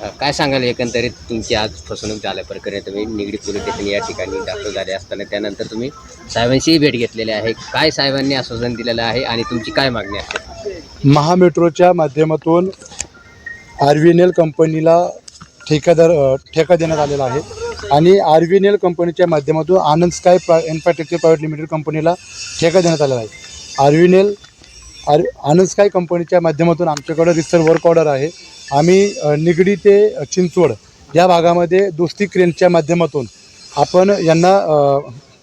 काय सांगाल एकंदरीत तुमची आज फसवणूक झाल्या प्रकरणी? तुम्ही निगडी पोलीस स्टेशन या ठिकाणी दाखल झाले असताना त्यानंतर तुम्ही साहेबांशीही भेट घेतलेली आहे. काय साहेबांनी आश्वासन दिलेलं आहे आणि तुमची काय मागणी असते महामेट्रोच्या माध्यमातून आर व्ही एन एल कंपनीला ठेकादार ठेका देण्यात आलेला आहे. आणि आर व्ही एन एल कंपनीच्या माध्यमातून आनंद स्काय प्रा इन्फ्रास्ट्रक्चर प्रायव्हेट लिमिटेड कंपनीला ठेका देण्यात आलेला आहे. R V N L R Anand sky कंपनीच्या माध्यमातून आमच्याकडं रिसर वर्क ऑर्डर आहे. आम्ही निगडी ते चिंचवड या भागामध्ये दोस्ती क्रेनच्या माध्यमातून आपण यांना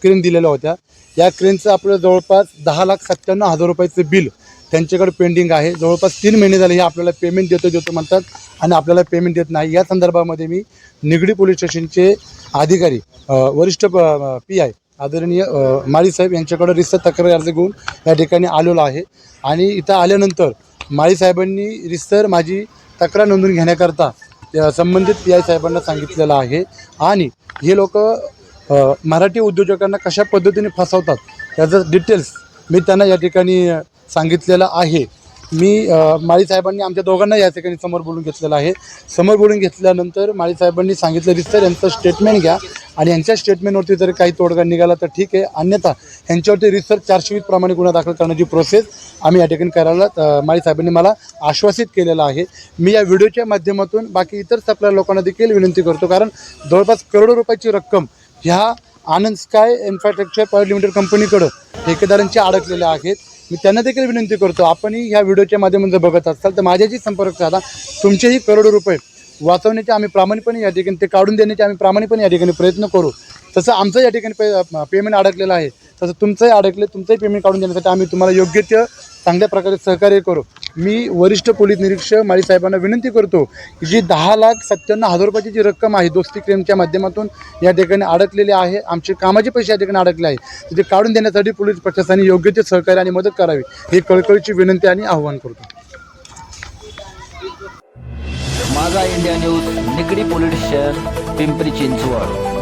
क्रेन दिलेल्या होत्या. या क्रेनचं आपलं जवळपास दहा लाख सत्त्याण्णव हजार रुपयाचं बिल त्यांच्याकडे पेंडिंग आहे. जवळपास तीन महिने झाले हे आपल्याला पेमेंट देतो देतो म्हणतात आणि आपल्याला पेमेंट देत नाही. या संदर्भामध्ये मी निगडी पोलीस स्टेशनचे अधिकारी वरिष्ठ पी आय आदरणीय माळीसाहेब यांच्याकडे रिसर तक्रार अर्ज घेऊन या ठिकाणी आलेलो आहे. आणि इथं आल्यानंतर माळीसाहेबांनी रिसर माझी तक्रार नोंदवून घेण्याकरता संबंधित पी आय साहेबांना सांगितलेलं आहे. आणि हे लोक मराठी उद्योजकांना कशा पद्धतीने फसवतात त्याचं डिटेल्स मी त्यांना या ठिकाणी सांगितलेलं आहे. मी माळी साहेबांनी आमच्या दोघांना या ठिकाणी समोर बोलून घेतलेलं आहे. समोर बोलून घेतल्यानंतर माळी साहेबांनी सांगितलं रिस्तर यांचं स्टेटमेंट घ्या. आणि यांच्या स्टेटमेंटवरती जर काही तोडगा निघाला तर ठीक आहे. अन्यथा यांच्यावरती रिसर्च चार्जशीट प्रमाणे गुन्हा दाखल करण्याची प्रोसेस आम्ही या ठिकाणी करायला अ, माळी साहेबांनी मला आश्वासित केलेलं आहे. मी या व्हिडिओच्या माध्यमातून बाकी इतर सप्लाय लोकांना देखील विनंती करतो कारण जवळपास करोडो रुपयाची रक्कम ह्या Anand sky infrastructure private limited कंपनीकडं ठेकेदारांचे अडकलेल्या आहेत. मी त्यांना देखील विनंती करतो आपणही ह्या व्हिडिओच्या माध्यमातून जर बघत असाल तर माझ्याशी संपर्क साधा. तुमचेही करोडो रुपये वाचवण्याचे आम्ही प्रामाणिकपणे या ठिकाणी ते काढून देण्याचे आम्ही प्रामाणिकपणे या ठिकाणी प्रयत्न करू. तसं आमचं या ठिकाणी पे पेमेंट अडकलेलं आहे. तसं तुमचंही अडकले तुमचंही पेमेंट काढून देण्यासाठी आम्ही तुम्हाला योग्य ते चांगल्या प्रकारे सहकार्य करू. मी वरिष्ठ पोलीस निरीक्षक माळी साहेबांना विनंती करतो की जी दहा लाख सत्त्याण्णव हजार रुपयाची जी रक्कम आहे दोस्ती क्लेमच्या माध्यमातून या ठिकाणी अडकलेली आहे. आमचे कामाचे पैसे या ठिकाणी अडकले आहे. तर ते काढून देण्यासाठी पोलीस प्रशासनाने योग्य ते सहकार्य आणि मदत करावी ही कळकळीची विनंती आणि आव्हान करतो. माझा India news Nigdi police station Pimpri Chinchwad.